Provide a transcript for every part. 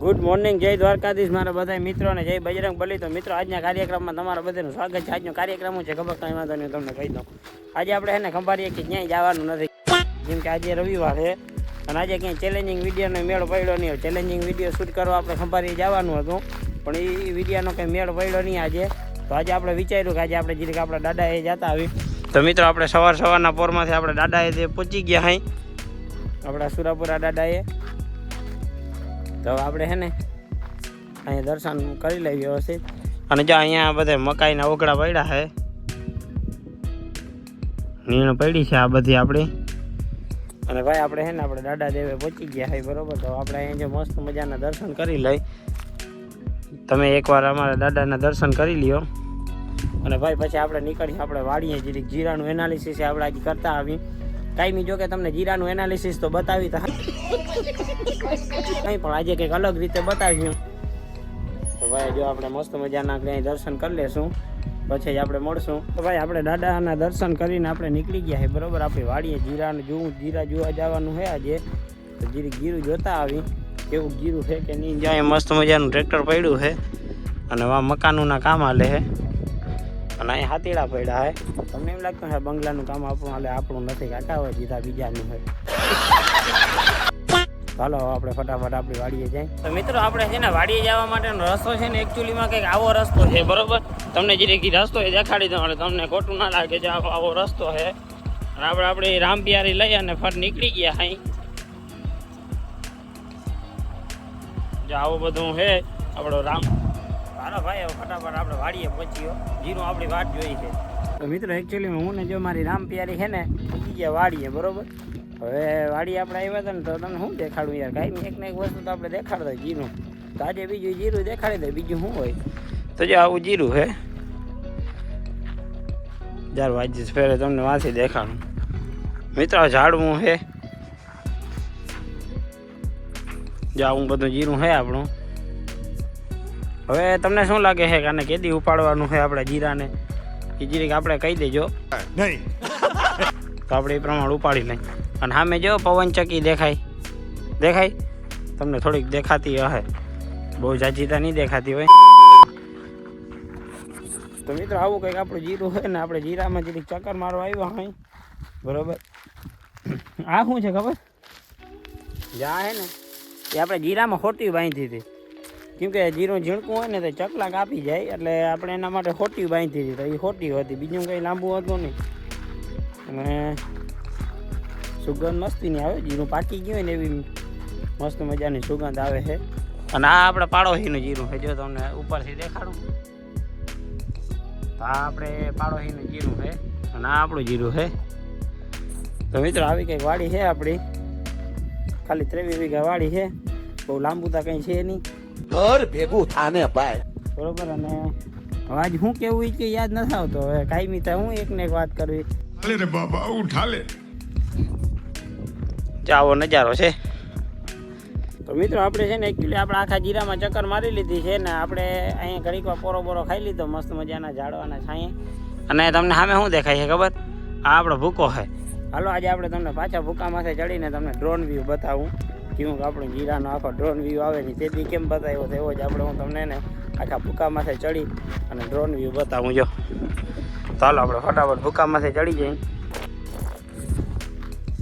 Good morning જય દ્વારકાધીશ મારા બધા મિત્રોને, જય બજરંગ બલી. તો મિત્રો, આજના કાર્યક્રમમાં તમારા બધાનું સ્વાગત છે. આજનો કાર્યક્રમ છે ખબર? કાંઈ વાંધો નહીં તમને કહી દઉં. આજે આપણે એને ખંભારીએ કે ક્યાંય જવાનું નથી. જેમ કે આજે રવિવાર છે. અને આજે ક્યાંય ચેલેન્જિંગ વિડીયોનો મેળ પડ્યો નહીં. ચેલેન્જિંગ વીડિયો શૂટ કરવા આપણે ખંભારીએ જવાનું હતું. પણ એ વિડીયોનો કંઈ મેળ પડ્યો નહીં આજે. તો આજે આપણે વિચાર્યું કે આજે આપણે જીરીક આપણા દાદાએ જતા આવી. તો મિત્રો, આપણે સવાર સવારના પોરમાંથી આપણે દાદાએ તે પહોંચી ગયા હાઈ. આપણા સુરાપુરા દાદાએ. તો આપણે હે ને અહીંયા દર્શન કરી લઈએ વ્યવસ્થિત અને જો અહીંયા બધા મકાઈના ઓગળા પડ્યા છે. નીણ પડી છે આ બધી આપણી. અને ભાઈ આપણે હે ને આપણે દાદા દેવે પહોંચી ગયા છે, બરોબર? તો આપણે અહીંયા જો મસ્ત મજાના દર્શન કરી લઈ. તમે એકવાર અમારા દાદાના દર્શન કરી લ્યો. અને ભાઈ પછી આપણે નીકળીએ, આપણે વાળીએ જીરીક જીરાનું એનાલિસિસ આપણે આજે કરતા આવી કાંઈ જો કે તમને જીરાનું એનાલિસિસ તો બતાવી તો કંઈ પણ આજે કંઈક અલગ રીતે બતાવ્યું તો ભાઈ, જો આપણે મસ્ત મજાના ક્યાંય દર્શન કરી લેશું. પછી આપણે મળશું. તો ભાઈ, આપણે દાદાના દર્શન કરીને આપણે નીકળી ગયા છે બરોબર? આપણી વાડીએ જીરાને જોવું જીરા જોવા જવાનું છે આજે. તો જીરી જીરું જોતા આવી. કેવું જીરું છે કે નહીં? જ્યાં મસ્ત મજાનું ટ્રેક્ટર પડ્યું છે. અને વા મકાનોના કામ હાલે છે. અને અહીં હાથીડા પડ્યા હે. તમને એમ લાગતું હે બંગલાનું કામ આપણું હાલે, આપણું નથી કાકા હોય જીધા બીજાનું હોય ચાલો આપણે ફટાફટ આપણી વાડીએ જાય તો મિત્રો, આપણે છે ને વાડીએ જવા માટેનો રસ્તો છે ને એકચ્યુઅલીમાં કંઈક આવો રસ્તો છે, બરોબર? તમને જે કીધા રસ્તો એ દેખાડી દઉં એટલે તમને ખોટું ના લાગે કે આવો રસ્તો છે. અને આપણે આપણી રામપિયારી લઈ અને ફટ નીકળી ગયા જો આવું બધું છે, આપણો રામ હાલો ભાઈ હવે ફટાફટ આપણે વાડીએ પહોંચ્યો. જીરું આપણી વાટ જોઈ છે. તો મિત્રો એકચ્યુઅલી હું ને જો મારી રામ પ્યારી છે ને પહોંચી ગયા વાડીએ, બરોબર? હવે વાડી આપણે આવ્યા હતા ને, તો તમને શું દેખાડું યાર? કાંઈ એક ને એક વસ્તુ તો આપણે દેખાડતા જીરું તો આજે બીજું જીરું દેખાડી દે, બીજું શું હોય? તો જો આવું જીરું હે જ્યારે વાજી ફેરે તમને વાંચી દેખાડું. મિત્રો ઝાડવું છે. જો આવું બધું જીરું છે આપણું. હવે તમને શું લાગે છે કે આને કેદી ઉપાડવાનું છે આપણે જીરાને? એ જીરીક આપણે કહી દેજો. નહીં. તો આપણે એ પ્રમાણે ઉપાડી લઈ અને સામે જો પવન ચક્કી દેખાય. દેખાય? તમને થોડીક દેખાતી હશે. બહુ જાજીતા નહીં દેખાતી હોય. તો મિત્રો આવું કંઈક આપણું જીરું હોય ને આપણે જીરામાં જીરીક ચક્કર મારવા આવ્યા હોય. બરોબર? આ શું છે ખબર? જ્યાં હે ને. એ આપણે જીરામાં ખોટી બાંધી હતી. કેમ કે જીરું ઝીણકું હોય ને તો ચકલા કાપી જાય, એટલે આપણે એના માટે ખોટી બાંધી હતી, તો એ હોટી હતી, બીજું કંઈ લાંબુ હતું નહીં. અને સુગંધ મસ્તી નહીં આવે, જીરું પાકી ગયું હોય ને એવી મસ્ત મજાની સુગંધ આવે છે. અને આ આપણે પાડોશીનું જીરું છે, જો તમને ઉપરથી દેખાડું. તો આ આપણે પાડોશીનું જીરું છે, અને આ આપણું જીરું છે. તો મિત્રો, આવી કંઈક વાડી છે આપણી ખાલી ત્રેવીસ વીઘા વાડી છે. બહુ લાંબુ તો કંઈ છે નહીં. ઘર ભેગું થાને ભાઈ. બરોબર અને આજ હું કેવું ઈ કે યાદ નથી આવતો. હવે કાયમી તો હું એક ને એક વાત કરવી. હાલે રે બાબા ઉઠા લે જો નજારો છે. તો મિત્રો આપણે છે ને એકચ્યુઅલી આપણે આખા જીરામાં ચક્કર મારી લીધી છે ને આપણે અહીંયા ઘડીક વાર પોરો બોરો ખાઈ લીધો મસ્ત મજાના ઝાડવાના છાંયે. અને તમને સામે શું દેખાય છે ખબર? આ આપણો ભૂકો છે. હાલો આજે આપણે તમને પાછા ભૂકામાંથી ચડીને તમને ડ્રોન વ્યૂ બતાવું. કે આપણું જીરાનો આખો ડ્રોન વ્યૂ આવે ને તેથી કેમ બતાવ્યો તો એવો જ આપણે હું તમને ને આખા ભૂકામાંથી ચડી અને ડ્રોન વ્યૂ બતાવું, જો. ચાલો આપણે ફટાફટ ભૂકામાંથી ચડી જઈએ.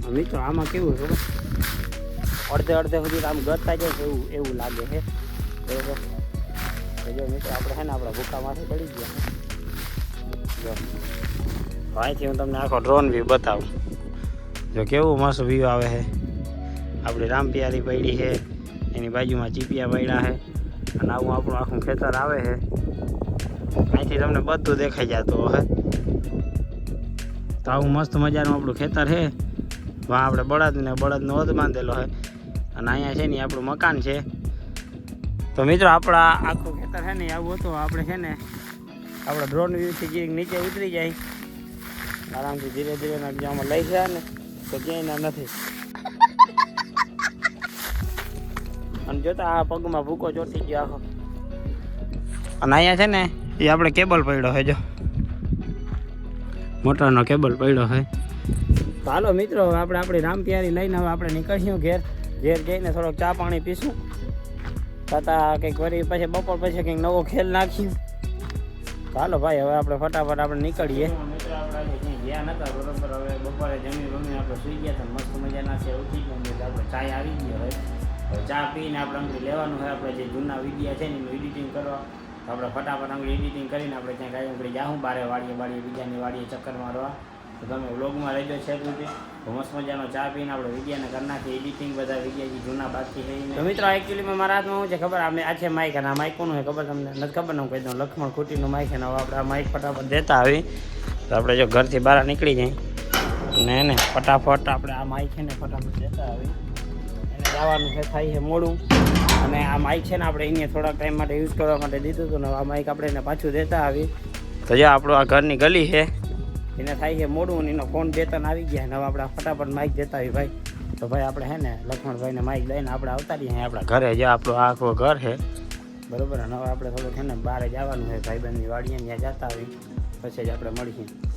મિત્રો, આમાં કેવું છે અડધે અડધે સુધી આમ ગરતા જાય છે એવું એવું લાગે છે. જો, મિત્રો, આપણે છે ને આપણા ભૂકામાંથી ચડી ગયા. જો. અહીંથી હું તમને આખો ડ્રોન વ્યૂ બતાવું. જો, કેવું મસ્ત વ્યૂ આવે છે. આપણી રામપિયારી પડી છે. એની બાજુમાં ચીપિયા પડ્યા છે. અને આવું આપણું આખું ખેતર આવે છે. અહીંથી તમને બધું દેખાઈ જતું હે તો આવું મસ્ત મજાનું આપણું ખેતર છે. વાં આપણે બળદ ને બળદનો વધ બાંધેલો છે. અને અહીંયા છે ને આપણું મકાન છે. તો મિત્રો, આપણા આખું ખેતર છે ને આવું હતું. આપણે છે ને આપણે ડ્રોન વ્યૂથી જે નીચે ઉતરી જાય. આરામથી ધીરે ધીરે આમાં લઈ જાય ને, તો ક્યાંય નથી. અને જોતા આ પગમાં ભૂકો ચોટી ગયો આખો. અને અહીંયા છે ને એ આપણે કેબલ પડ્યો છે જો. મોટરનો કેબલ પડ્યો છે તો હાલો મિત્રો હવે આપણે આપણી રામપિયારી લઈને હવે આપણે નીકળશું ઘેર. ઘેર જઈને થોડોક ચા પાણી પીશું. તથા કંઈક વળી પછી બપોર પછી કંઈક નવો ખેલ નાખ્યું ચાલો ભાઈ હવે આપણે ફટાફટ આપણે નીકળીએ. મિત્રો આપણે ગયા નતા બરોબર હવે બપોરે જમી બમી આપણે સુઈ ગયા હતા મસ્ત મજાના છે ઉઠી ગયા આપણે ચાય આવી ગયો હવે. ચા પીને આપણે અંગડી લેવાનું હોય, આપણે જે જૂના વિડીયા છે ને એનું એડિટિંગ કરવા. આપણે ફટાફટ અંગડી એડિટિંગ કરીને આપણે ત્યાં ગાય અંગડી જાઉં બારે વાળીએ વાળીએ બીજાની વાળીએ ચક્કર મારવા તો તમે વ્લોગમાં રહેજો છે સુધી. મસ્ત મજાનો ચા પીને આપણે વિડીયાને કરી નાખીએ એડિટિંગ બધા વિડીયા જૂના બાકી રહીને તો મિત્રો એકચ્યુઅલીમાં મારા હાથમાં શું છે ખબર? આ આ છે માઇક અને આ માઇક છે ખબર તમને? નથી ખબર ને હું કહી દઉં, લક્ષ્મણ ખુટીનું માઇક છે ને હવે આપણે આ માઇક ફટાફટ દેતા આવી. તો આપણે જો ઘરથી બહાર નીકળી જાય ને એને ફટાફટ આપણે આ માઇક છે ને ફટાફટ દેતા આવી. એને જવાનું છે થાય છે મોડું. અને આ માઇક છે ને આપણે અહીંયા થોડાક ટાઈમ માટે યુઝ કરવા માટે દીધું હતું ને આ માઇક આપણે એને પાછું દેતા આવી. તો જે આપણો આ ઘરની ગલી છે. એને થાય છે મોડું અને એનો ફોન ત્રણ આવી ગયા ને હવે આપણે ફટાફટ માઇક દેતા આવી ભાઈ. તો ભાઈ આપણે હે ને લક્ષ્મણભાઈને માઇક લઈને આપણે આવતા રહીએ આપણા ઘરે. જે આપણો આખો ઘર છે. બરોબર અને હવે આપણે થોડુંક છે ને બહાર જવાનું છે. ભાઈબંધની વાડીએ ત્યાં જતા આવી. પછી જ આપણે મળીએ